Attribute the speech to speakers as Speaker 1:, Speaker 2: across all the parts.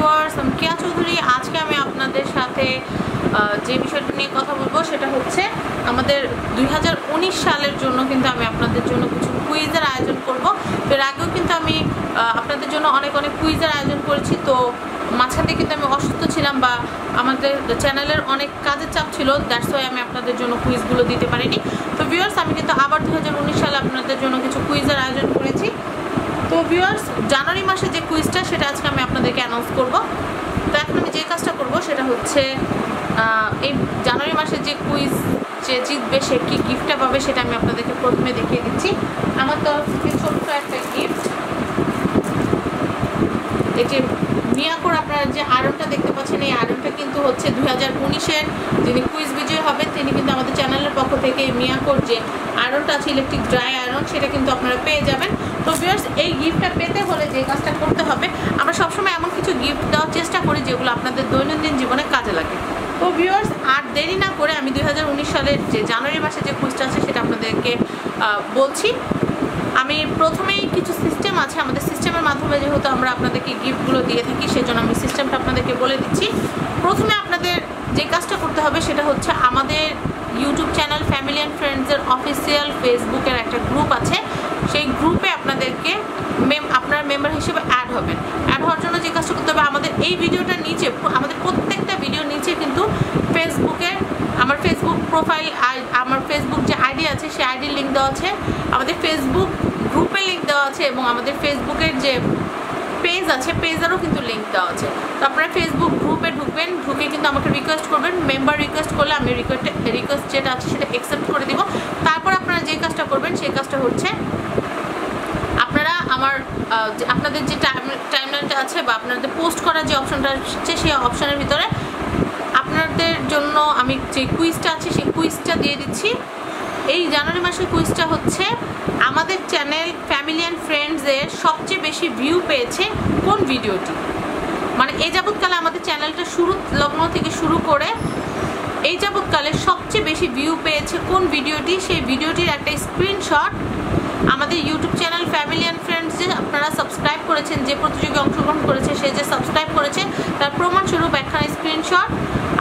Speaker 1: Viewers, আমি কেয়া চৌধুরী। আজকে আমি আপনাদের সাথে যে বিষয়টা নিয়ে কথা বলব সেটা হচ্ছে আমাদের দুই হাজার উনিশ সালের জন্য কিন্তু আমি আপনাদের জন্য কিছু কুইজের আয়োজন করব। এর আগেও কিন্তু আমি আপনাদের জন্য অনেক অনেক কুইজের আয়োজন করেছি। তো মাঝখানে কিন্তু আমি অসুস্থ ছিলাম বা আমাদের চ্যানেলের অনেক কাজের চাপ ছিল দ্যাটস ওয়াই আমি আপনাদের জন্য কুইজগুলো দিতে পারিনি। তো ভিউয়ার্স, আমি কিন্তু আবার দুই হাজার উনিশ সালে আপনাদের জন্য কিছু কুইজের আয়োজন করেছি। তো ভিউয়ার্স জানুয়ারি মাসে যে কুইজটা সেটা আজকে আমি আপনাদেরকে অ্যানাউন্স করব। তো এখন আমি যে কাজটা করব, সেটা হচ্ছে এই জানুয়ারি মাসে যে কুইজ যে জিতবে সে কী গিফটটা পাবে, সেটা আমি আপনাদেরকে প্রথমে দেখিয়ে দিচ্ছি। আমার তরফ থেকে ছোট্ট একটা গিফট এই যে মিয়াকোর, আপনারা যে আয়রনটা দেখতে পাচ্ছেন, এই আয়রনটা কিন্তু হচ্ছে দুই হাজার উনিশের যিনি কুইজ বিজয়ী হবেন তিনি কিন্তু আমাদের চ্যানেলের পক্ষ থেকে মিয়াকোর যে আয়রনটা আছে ইলেকট্রিক ড্রাই আয়রন সেটা কিন্তু আপনারা পেয়ে যাবেন। তো ভিউয়ার্স এই গিফটটা পেতে হলে যে কাজটা করতে হবে, আমরা সবসময় এমন কিছু গিফট দেওয়ার চেষ্টা করি যেগুলো আপনাদের দৈনন্দিন জীবনে কাজে লাগে। তো ভিউয়ার্স আর দেরি না করে আমি দুই হাজার উনিশ সালের যে জানুয়ারি মাসে যে কুইজটা আছে সেটা আপনাদেরকে বলছি। আমি প্রথমেই কিছু সিস্টেম আছে, আমাদের সিস্টেমের মাধ্যমে যেহেতু আমরা আপনাদেরকে গিফটগুলো দিয়ে থাকি, সেজন্য আমি সিস্টেমটা আপনাদেরকে বলে দিচ্ছি। প্রথমে আপনাদের যে কাজটা করতে হবে সেটা হচ্ছে আমাদের ইউটিউব চ্যানেল ফ্যামিলি অ্যান্ড ফ্রেন্ডসের অফিসিয়াল ফেসবুকের একটা গ্রুপ আছে। সেই গ্রুপে আপনাদেরকে মেম আপনার মেম্বার হিসেবে অ্যাড হবেন। অ্যাড হওয়ার জন্য যে কাজটা করতে হবে, আমাদের এই ভিডিওটার নিচে, আমাদের প্রত্যেকটা ভিডিওর নিচে কিন্তু ফেসবুকে আমার ফেসবুক প্রোফাইল আমার ফেসবুক যে আইডি আছে, সেই আইডির লিঙ্ক দেওয়া আছে। আমাদের ফেসবুক গ্রুপে লিঙ্ক দেওয়া আছে এবং আমাদের ফেসবুকের যে পেজ আছে পেজেরও কিন্তু লিঙ্ক দেওয়া আছে। তো আপনারা ফেসবুক গ্রুপে ঢুকবেন, ঢুকে কিন্তু আমাকে রিকোয়েস্ট করবেন। মেম্বার রিকোয়েস্ট করলে আমি রিকোয়েস্ট রিকোয়েস্ট যেটা আছে সেটা অ্যাকসেপ্ট করে দিব। তারপর আপনারা যে কাজটা করবেন, সেই কাজটা হচ্ছে আমার আপনাদের যে টাইম টাইমলাইনটা আছে বা আপনাদের পোস্ট করার যে অপশনটা আছে সেই অপশনের ভিতরে আপনাদের জন্য আমি যে কুইজটা আছে সেই কুইজটা দিয়ে দিচ্ছি। এই জানুয়ারি মাসের কুইজটা হচ্ছে, আমাদের চ্যানেল ফ্যামিলি অ্যান্ড ফ্রেন্ডসের সবচেয়ে বেশি ভিউ পেয়েছে কোন ভিডিওটি? মানে এই যাবৎকালে আমাদের চ্যানেলটা শুরু, লগ্ন থেকে শুরু করে এই যাবৎকালে সবচেয়ে বেশি ভিউ পেয়েছে কোন ভিডিওটি? সেই ভিডিওটির একটা স্ক্রিনশট আমাদের YouTube channel family and friends যে আপনারা সাবস্ক্রাইব করেছেন, যে প্রতিযোগী অংশগ্রহণ করেছে, সে যে সাবস্ক্রাইব করেছে, তার প্রমাণস্বরূপ একখানা স্ক্রিনশট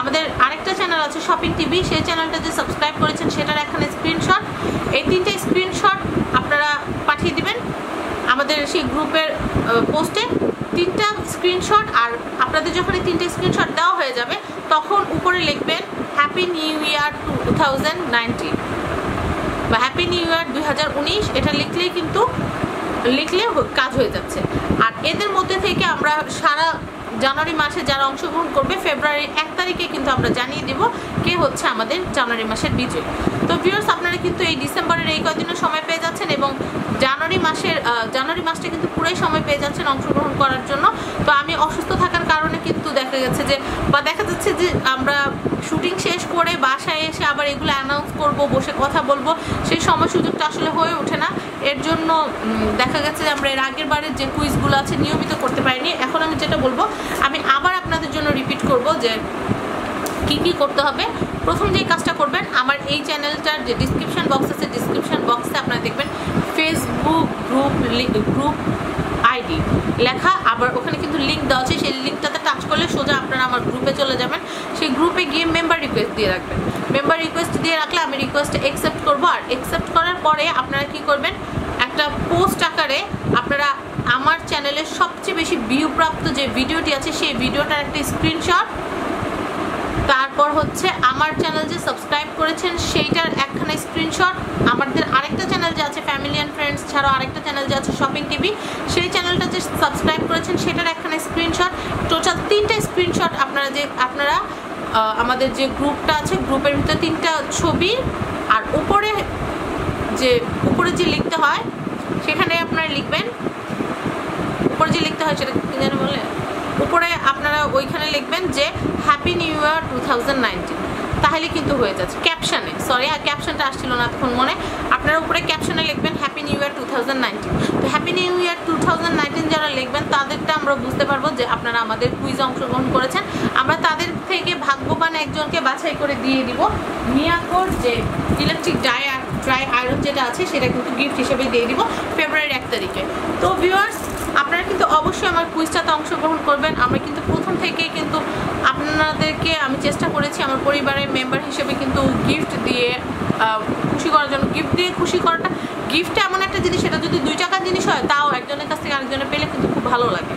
Speaker 1: আমাদের আরেকটা চ্যানেল আছে শপিং টিভি সেই চ্যানেলটা যে সাবস্ক্রাইব করেছেন, সেটার একখানা স্ক্রিনশট এই তিনটে স্ক্রিনশট আপনারা পাঠিয়ে দিবেন আমাদের সেই গ্রুপের পোস্টে তিনটা স্ক্রিনশট আর আপনাদের যখন এই তিনটে স্ক্রিনশট দেওয়া হয়ে যাবে, তখন উপরে লিখবেন হ্যাপি নিউ ইয়ার টু বা হ্যাপি নিউ ইয়ার দুই হাজার উনিশ, এটা লিখলেই কিন্তু লিখলে কাজ হয়ে যাচ্ছে। আর এদের মধ্যে থেকে আমরা সারা জানুয়ারি মাসে যারা অংশগ্রহণ করবে ফেব্রুয়ারির এক তারিখে কিন্তু আমরা জানিয়ে দেব কে হচ্ছে আমাদের জানুয়ারি মাসের বিজয়। তো ভিউর্স আপনারা কিন্তু এই ডিসেম্বরের এই কদিনও সময় পেয়ে যাচ্ছেন এবং জানুয়ারি মাসের জানুয়ারি মাসটা কিন্তু পুরোই সময় পেয়ে যাচ্ছেন অংশগ্রহণ করার জন্য। তো আমি অসুস্থ থাকার কারণে কিন্তু দেখা গেছে যে, বা দেখা যাচ্ছে যে আমরা শুটিং শেষ করে বাসায় এসে আবার এগুলো অ্যানাউন্স করব, বসে কথা বলব, সেই সময় সুযোগটা আসলে হয়ে ওঠে না। এর জন্য দেখা গেছে যে আমরা এর আগের বারের যে কুইজগুলো আছে নিয়মিত করতে পারিনি। এখন আমি যেটা বলব, আমি আবার আপনাদের জন্য রিপিট করব যে, কি কি করতে হবে। প্রথম যে কাজটা করবেন, আমার এই চ্যানেলটার যে ডিসক্রিপশন বক্স আছে ডিসক্রিপশন বক্সে আপনারা দেখবেন ফেসবুক গ্রুপ গ্রুপ আইডি লেখা, আবার ওখানে কিন্তু লিঙ্ক দেওয়া আছে, সেই লিঙ্কটাতে টাচ করলে সোজা আপনারা আমার গ্রুপে চলে যাবেন। সেই গ্রুপে গিয়ে মেম্বার রিকোয়েস্ট দিয়ে রাখবেন। মেম্বার রিকোয়েস্ট দিয়ে রাখলে আমি রিকোয়েস্ট অ্যাকসেপ্ট করব, আর অ্যাকসেপ্ট করার পরে আপনারা কি করবেন, একটা পোস্ট আকারে আপনারা আমার চ্যানেলের সবচেয়ে বেশি ভিউ প্রাপ্ত যে ভিডিওটি আছে, সেই ভিডিওটার একটা স্ক্রিনশট তারপর হচ্ছে আমার চ্যানেল যে সাবস্ক্রাইব করেছেন, সেইটার একখানা স্ক্রিনশট আমাদের আরেকটা চ্যানেল যে আছে ফ্যামিলি অ্যান্ড ফ্রেন্ডস ছাড়াও আরেকটা চ্যানেল যে আছে শপিং টিভি সেই চ্যানেলটা যে সাবস্ক্রাইব করেছেন, সেটার একখানা স্ক্রিনশট টোটাল তিনটা স্ক্রিনশট আপনারা যে, আপনারা আমাদের যে গ্রুপটা আছে, গ্রুপের ভিতরে তিনটা ছবি, আর উপরে যে উপরে যে লিখতে হয়, সেখানে আপনারা লিখবেন। উপরে যে লিখতে হয়, সেটা জানি বলে? উপরে আপনারা ওইখানে লিখবেন যে হ্যাপি নিউ ইয়ার টু তাহলে কিন্তু হয়ে যাচ্ছে। ক্যাপশানে সরি আর ক্যাপশনটা আসছিল না তখন মনে। আপনারা উপরে ক্যাপশনে লিখবেন হ্যাপি নিউ ইয়ার টু তো হ্যাপি নিউ ইয়ার টু যারা লিখবেন, তাদেরটা আমরা বুঝতে পারব যে আপনারা আমাদের কুইজে অংশগ্রহণ করেছেন। আমরা তাদের থেকে ভাগ্যবান একজনকে বাছাই করে দিয়ে দিব। মিয়াকোর যে ইলেকট্রিক ড্রাই ড্রাই আয়রন যেটা আছে সেটা কিন্তু গিফট হিসেবে দিয়ে দিব ফেব্রুয়ারির এক তারিখে। তো ভিউয়ার্স আপনারা কিন্তু অবশ্যই আমার কুইজটাতে অংশগ্রহণ করবেন। আমরা কিন্তু প্রথম থেকেই কিন্তু আপনাদেরকে আমি চেষ্টা করেছি আমার পরিবারের মেম্বার হিসেবে কিন্তু গিফট দিয়ে খুশি করার জন্য গিফট দিয়ে খুশি করাটা। গিফট এমন একটা জিনিস, সেটা যদি দুই টাকার জিনিস হয়, তাও একজনের কাছ থেকে আরেকজনে পেলে কিন্তু খুব ভালো লাগে।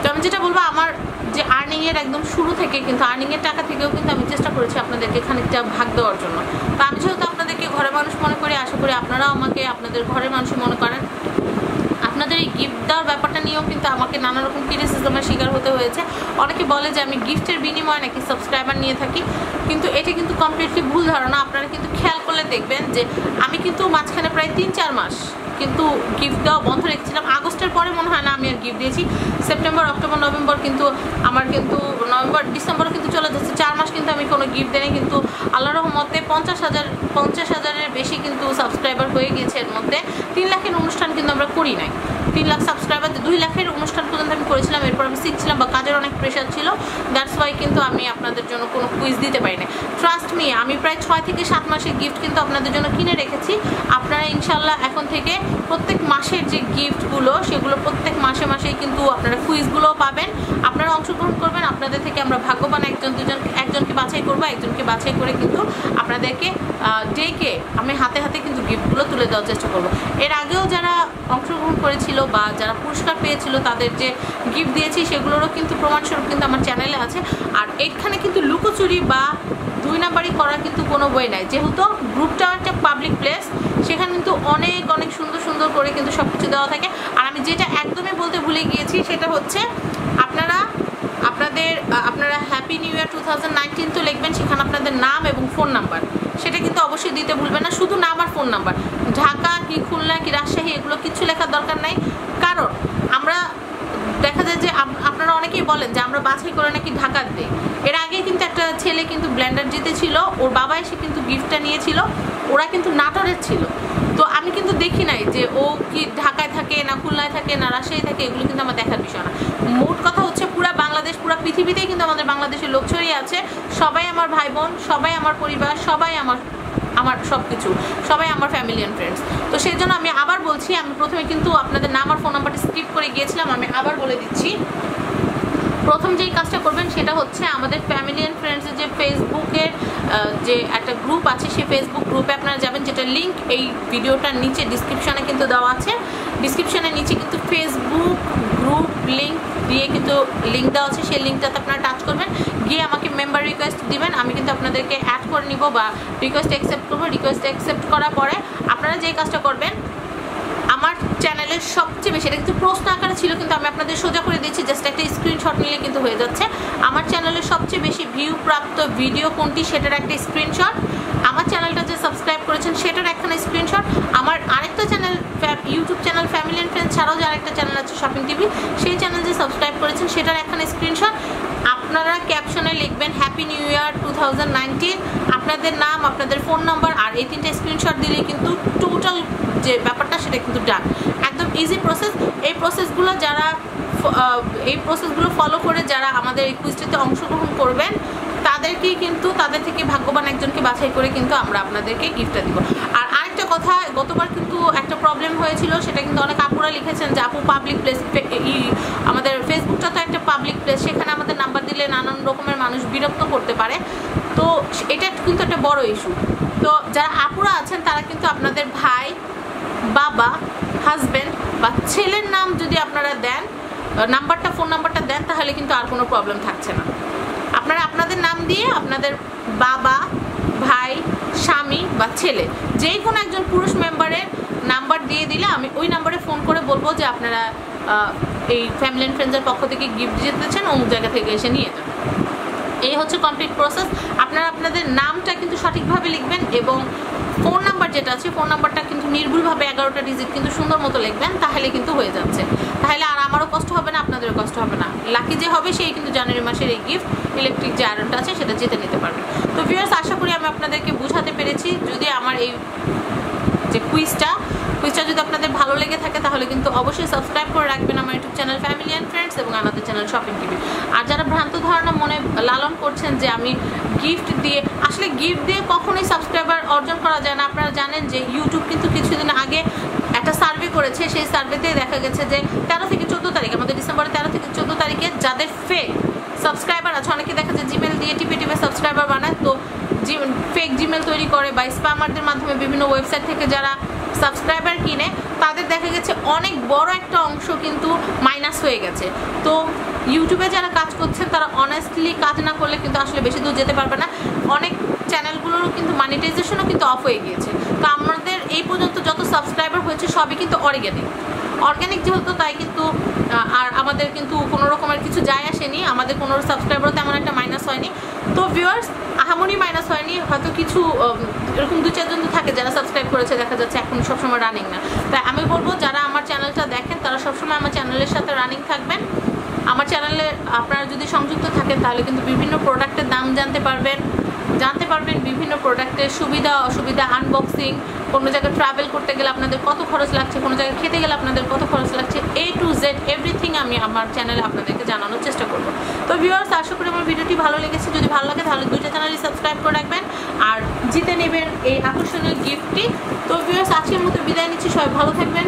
Speaker 1: তো আমি যেটা বলব, আমার যে আর্নিংয়ের একদম শুরু থেকে কিন্তু আর্নিংয়ের টাকা থেকেও কিন্তু আমি চেষ্টা করেছি আপনাদেরকে খানিকটা ভাগ দেওয়ার জন্য। তো আমি যেহেতু আপনাদেরকে ঘরের মানুষ মনে করি, আশা করি আপনারাও আমাকে, আপনাদের ঘরের মানুষ মনে করেন। আপনাদের এই গিফট দেওয়ার ব্যাপারটা নিয়েও কিন্তু আমাকে নানা রকম ক্রিটিসিজমের শিকার হতে হয়েছে। অনেকে বলে যে, আমি গিফটের বিনিময়ে নাকি সাবস্ক্রাইবার নিয়ে থাকি। কিন্তু এটা কিন্তু কমপ্লিটলি ভুল ধারণা। আপনারা কিন্তু খেয়াল করলে দেখবেন যে, আমি কিন্তু মাঝখানে প্রায় তিন চার মাস কিন্তু গিফট দেওয়া বন্ধ রেখেছিলাম। আগস্টের পরে মনে হয় না আমি আর গিফট দিয়েছি। সেপ্টেম্বর অক্টোবর নভেম্বর কিন্তু আমার কিন্তু নভেম্বর ডিসেম্বর কিন্তু চলে যাচ্ছে। চার মাস কিন্তু আমি কোনো গিফট দেয়নি কিন্তু আল্লাহ রহমতে পঞ্চাশ হাজার, পঞ্চাশ হাজারের বেশি কিন্তু সাবস্ক্রাইবার হয়ে গিয়েছে এর মধ্যে। তিন লাখের অনুষ্ঠান কিন্তু আমরা করি নাই। তিন লাখ সাবস্ক্রাইবার দুই লাখের অনুষ্ঠান পর্যন্ত আমি করেছিলাম। এরপর আমি শিখছিলাম বা কাজের অনেক প্রেশার ছিল। দ্যাটস ওয়াই কিন্তু আমি আপনাদের জন্য কোনো কুইজ দিতে পারি না ট্রাস্ট মি আমি প্রায় ছয় থেকে সাত মাসের গিফট কিন্তু আপনাদের জন্য কিনে রেখেছি। আপনারা ইনশাল্লাহ এখন থেকে প্রত্যেক মাসের যে গিফটগুলো সেগুলো প্রত্যেক মাসে মাসেই কিন্তু আপনারা কুইজগুলোও পাবেন। আপনারা অংশগ্রহণ করবেন, আপনাদের থেকে আমরা ভাগ্যবান একজন, দুজন, একজনকে বাছাই করব, একজনকে বাছাই করে কিন্তু আপনাদেরকে ডেকে আমি হাতে হাতে কিন্তু গিফটগুলো তুলে দেওয়ার চেষ্টা করব। এর আগেও যারা অংশগ্রহণ করেছিল বা যারা পুরস্কার পেয়েছিল, তাদের যে গিফট দিয়েছি, সেগুলোরও কিন্তু প্রমাণস্বরূপ কিন্তু আমার চ্যানেলে আছে। আর এখানে কিন্তু লুকোচুরি বা দুই নাম্বারই করার কিন্তু কোনো বই নাই। যেহেতু গ্রুপটাও একটা পাবলিক প্লেস সেখানে কিন্তু অনেক অনেক সুন্দর সুন্দর করে কিন্তু সব কিছু দেওয়া থাকে। আর আমি যেটা একদমই বলতে ভুলে গিয়েছি, সেটা হচ্ছে আপনারা, আপনাদের আপনারা happy new year two thousand তো লিখবেন, সেখানে আপনাদের নাম এবং ফোন নাম্বার সেটা কিন্তু অবশ্যই দিতে ভুলবেন না, শুধু নাম আর ফোন নাম্বার ঢাকা, কি খুলনা, কি রাজশাহী, এগুলো কিছু লেখার দরকার নাই। কারণ আমরা দেখা যায় যে আপনারা অনেকেই বলেন যে আমরা বাছাই করে নাকি ঢাকার দিই। এর আগে কিন্তু একটা ছেলে কিন্তু ব্ল্যান্ডার জিতেছিল, ওর বাবা এসে কিন্তু গিফটটা নিয়েছিল, ওরা কিন্তু নাটোরের ছিল। তো আমি কিন্তু দেখি নাই যে ও কি ঢাকায় থাকে না খুলনায় থাকে না রাজশাহী থাকে, এগুলো কিন্তু আমার দেখার বিষয় না। মোট কথা হচ্ছে পুরো বাংলাদেশ, পুরো পৃথিবীতেই কিন্তু আমাদের বাংলাদেশের লোক ছড়িয়ে আছে। সবাই আমার ভাই বোন, সবাই আমার পরিবার, সবাই আমার আমার সব কিছু সবাই আমার ফ্যামিলি অ্যান্ড ফ্রেন্ডস তো সেই জন্য আমি আবার বলছি, আমি প্রথমে কিন্তু আপনাদের নাম আর ফোন নাম্বারটা স্কিপ করে গিয়েছিলাম, আমি আবার বলে দিচ্ছি। প্রথম যেই কাজটা করবেন সেটা হচ্ছে আমাদের ফ্যামিলি অ্যান্ড ফ্রেন্ডসের যে ফেসবুকের যে একটা গ্রুপ আছে, সেই ফেসবুক গ্রুপে আপনারা যাবেন, যেটা লিঙ্ক এই ভিডিওটার নিচে ডিসক্রিপশানে কিন্তু দেওয়া আছে। ডিসক্রিপশানের নিচে কিন্তু ফেসবুক গ্রুপ লিঙ্ক দিয়ে কিন্তু লিঙ্ক দেওয়া আছে, সেই লিঙ্কটাতে আপনারা টাচ করবেন। গিয়ে আমাকে মেম্বার রিকোয়েস্ট দিবেন, আমি কিন্তু আপনাদেরকে অ্যাড করে নিব বা রিকোয়েস্ট অ্যাকসেপ্ট করব। রিকোয়েস্ট অ্যাকসেপ্ট করার পরে আপনারা যেই কাজটা করবেন আমার চ্যানেলের সবচেয়ে বেশি, এটা কিন্তু প্রশ্ন আকারে ছিল, কিন্তু আমি আপনাদের সোজা করে দিচ্ছি জাস্ট একটা স্ক্রিনশট নিলে কিন্তু হয়ে যাচ্ছে। আমার চ্যানেলের সবচেয়ে বেশি ভিউ প্রাপ্ত ভিডিও কোনটি, সেটার একটা স্ক্রিনশট আমার চ্যানেলটা যে সাবস্ক্রাইব করেছেন, সেটার একখানা স্ক্রিনশট আমার আরেকটা channel YouTube channel family and friends ছাড়াও যে আরেকটা চ্যানেল আছে শপিং টিভি সেই চ্যানেল যে সাবস্ক্রাইব করেছেন, সেটার একখানা স্ক্রিনশট আপনারা ক্যাপশনে লিখবেন হ্যাপি নিউ ইয়ার টু আপনাদের নাম, আপনাদের ফোন নাম্বার আর এই তিনটে স্ক্রিনশট দিলে কিন্তু টোটাল যে ব্যাপারটা সেটা কিন্তু ডান একদম ইজি প্রসেস এই প্রসেসগুলো যারা এই প্রসেসগুলো ফলো করে যারা আমাদের এই কুইজটিতে অংশগ্রহণ করবেন, তাদেরকেই কিন্তু, তাদের থেকে ভাগ্যবান একজনকে বাছাই করে কিন্তু আমরা আপনাদেরকে গিফটটা দিব। আর আরেকটা কথা, গতবার কিন্তু একটা প্রবলেম হয়েছিল, সেটা কিন্তু অনেক আপুরা লিখেছেন যে, আপু পাবলিক প্লেস আমাদের ফেসবুকটা তো একটা পাবলিক প্লেস সেখানে আমাদের নাম্বার দিলে নানান রকমের মানুষ বিরক্ত করতে পারে। তো, এটা কিন্তু একটা বড় ইস্যু তো, যারা আপুরা আছেন, তারা কিন্তু আপনাদের ভাই বাবা হাজব্যান্ড বা ছেলের নাম যদি আপনারা দেন নাম্বারটা ফোন নাম্বারটা দেন, তাহলে কিন্তু আর কোনো প্রবলেম থাকছে না। আপনারা আপনাদের নাম দিয়ে আপনাদের বাবা, ভাই, স্বামী বা ছেলে যে কোনো একজন পুরুষ মেম্বারের নাম্বার দিয়ে দিলে আমি ওই নাম্বারে ফোন করে বলব যে আপনারা এই ফ্যামিলি অ্যান্ড ফ্রেন্ডসের পক্ষ থেকে গিফট জিতেছেন অমুক জায়গা থেকে এসে নিয়ে যান। এই হচ্ছে কমপ্লিট প্রসেস আপনারা আপনাদের নামটা কিন্তু সঠিকভাবে লিখবেন এবং ফোন নাম্বার যেটা আছে, ফোন নাম্বারটা কিন্তু নির্ভুলভাবে এগারোটা ডিজিট কিন্তু সুন্দর মতো লিখবেন, তাহলে কিন্তু হয়ে যাচ্ছে। তাহলে আর আমারও কষ্ট হবে না, আপনাদেরও কষ্ট হবে না। লাকি যে হবে, সেই কিন্তু জানুয়ারি মাসের এই গিফট ইলেকট্রিক যে আয়রনটা আছে, সেটা জিতে নিতে পারবে। তো ভিউয়ার্স আশা করি আমি আপনাদেরকে বুঝাতে পেরেছি। যদি আমার এই যে কুইজটা কুইজটা যদি আপনাদের ভালো লেগে থাকে তাহলে কিন্তু অবশ্যই সাবস্ক্রাইব করে রাখবেন আমার YouTube channel family and friends এবং আমাদের চ্যানেল শপিং টিভি আর যারা ভ্রান্ত ধারণা মনে লালন করছেন যে আমি গিফট দিয়ে, আসলে গিফট দিয়ে কখনোই সাবস্ক্রাইবার অর্জন করা যায় না, আপনারা জানেন যে ইউটিউব কিন্তু কিছুদিন আগে একটা সার্ভে করেছে, সেই সার্ভেতে দেখা গেছে যে তেরো থেকে চোদ্দ তারিখ, আমাদের ডিসেম্বরের তেরো থেকে চোদ্দ তারিখে যাদের ফেক সাবস্ক্রাইবার আছে, অনেকে দেখা যায় জিমেল দিয়ে টিপে টিপে সাবস্ক্রাইবার বানায়, তো ফেক জিমেল তৈরি করে বা স্প্যামারদের মাধ্যমে বিভিন্ন ওয়েবসাইট থেকে যারা সাবস্ক্রাইবার কিনে, তাদের দেখা গেছে অনেক বড় একটা অংশ কিন্তু মাইনাস হয়ে গেছে। তো ইউটিউবে যারা কাজ করছেন, তারা অনেস্টলি কাজ না করলে কিন্তু আসলে বেশি দূর যেতে পারবে না। অনেক চ্যানেলগুলোরও কিন্তু মনিটাইজেশনও কিন্তু অফ হয়ে গিয়েছে। তো আমাদের এই পর্যন্ত যত সাবস্ক্রাইবার হয়েছে, সবই কিন্তু অর্গ্যানিক অর্গ্যানিক যেহেতু, তাই কিন্তু আর আমাদের কিন্তু কোনো রকমের কিছু যায় আসেনি। আমাদের কোনো সাবস্ক্রাইবারও তেমন একটা মাইনাস হয়নি। তো ভিউয়ার্স আহামনি মাইনাস হয়নি, হয়তো কিছু এরকম দু চারজন তো থাকে যারা সাবস্ক্রাইব করেছে, দেখা যাচ্ছে এখন সবসময় রানিং না। তাই আমি বলব, যারা আমার চ্যানেলটা দেখেন, তারা সবসময় আমার চ্যানেলের সাথে রানিং থাকবেন। আমার চ্যানেলে আপনারা যদি সংযুক্ত থাকেন, তাহলে কিন্তু বিভিন্ন প্রোডাক্টের দাম জানতে পারবেন। জানতে পারবেন বিভিন্ন প্রোডাক্টের সুবিধা, অসুবিধা আনবক্সিং কোনো জায়গায় ট্রাভেল করতে গেলে আপনাদের কত খরচ লাগছে, কোনো জায়গায় খেতে গেলে আপনাদের কত খরচ লাগছে এ টু জেড এভরিথিং আমি আমার চ্যানেলে আপনাদেরকে জানানোর চেষ্টা করব। তো ভিউয়ার্স আশা করি আমার ভিডিওটি ভালো লেগেছে। যদি ভালো লাগে তাহলে দুইটা চ্যানেলই সাবস্ক্রাইব করে রাখবেন আর জিতে নেবেন এই আকর্ষণীয় গিফটটি তো ভিউয়ার্স আজকের মতো বিদায় নিচ্ছি। সবাই ভালো থাকবেন।